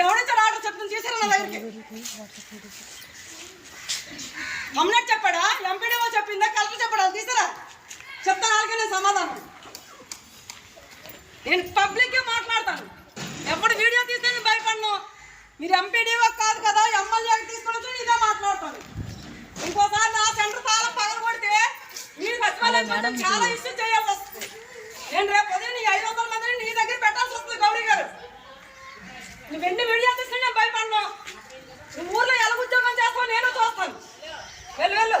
మీకు ఎవడైతే ఆర్డర్ చెప్తుంది చేశారు నా దగ్గరికి? కమ్యూనిటీ చెప్పాడా? ఎంపీడీఓ చెప్పిందా? కలెక్టర్ చెప్పాడా? తీసారా? చెప్తాను అలాగే నేను సమాధానం. నేను పబ్లిక్గా మాట్లాడతాను. ఎప్పుడు వీడియో తీస్తే నేను భయపడను. మీరు ఎంపీడీఓ కాదు కదా ఎమ్మెల్యేకి తీసుకుని ఇదే మాట్లాడతాను. ఇంకోసారి నా సెంటర్ తాళం పగల కొడితే మీరు సచివాలయం చాలా ఇష్యూ చేయాల్సి వస్తుంది. నేను రేపు నువ్వెన్ని వీడియో తీసుకుని నేను భయపడను. నువ్వు ఊర్లో ఎలా ఉద్యోగం చేస్తావు నేను చూస్తాను. వెళ్ళు వెళ్ళు.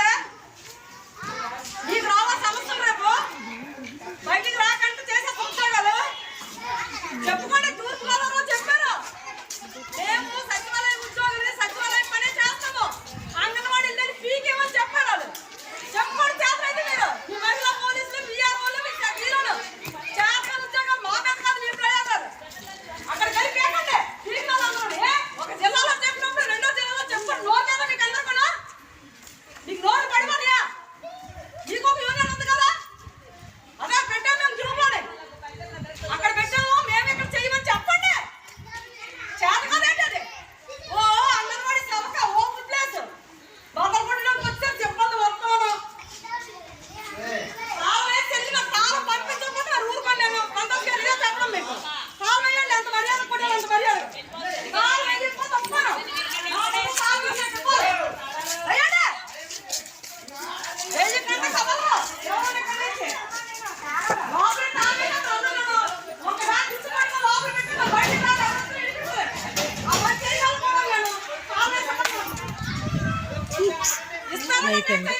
అయిపోయింది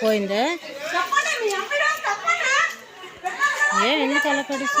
పోయిందా? ఏ ఎందుకు అలా కడుసు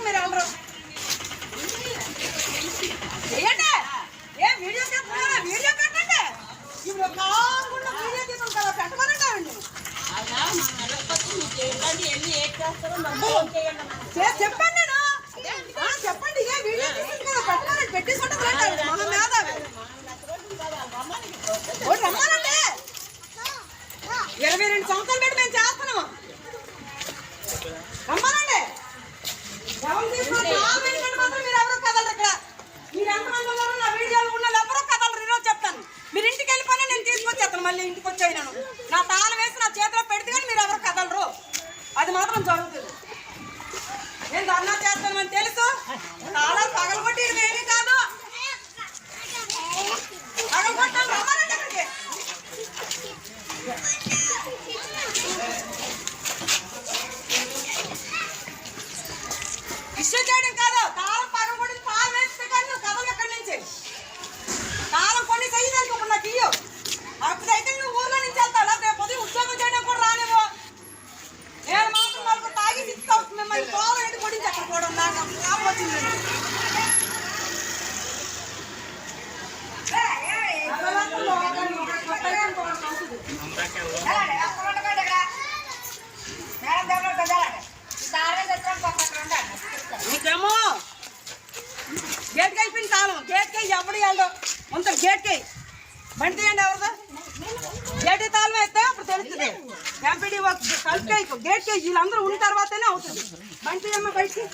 में తీసుకొచ్చేస్తాను నా తాళం వేసి నా చేతిలో పెడితే కానీ మీరు ఎవరు కదలరు. అది మాత్రం జరుగుతుంది. నేను ధర్నా చేస్తానని తెలుసు. తాళాలు పగలగొట్టి నేనే ఏమీ కాదు. పగలగొట్టాలి. నీకేమో గేట్కి అయిపోయింది తాళం గేట్ ఎప్పుడు వెళ్ళదు వెళ్ళడు? ముంత గేట్ బండి తీయండి ఎవరిదో? గేట్ తాళం అయితే అప్పుడు తెలుస్తుంది. ఎంపీడీ కలిపి గేట్కి వీళ్ళందరూ ఉన్న తర్వాతనే అవుతుంది. బండి తీయమ్మ బయటికి.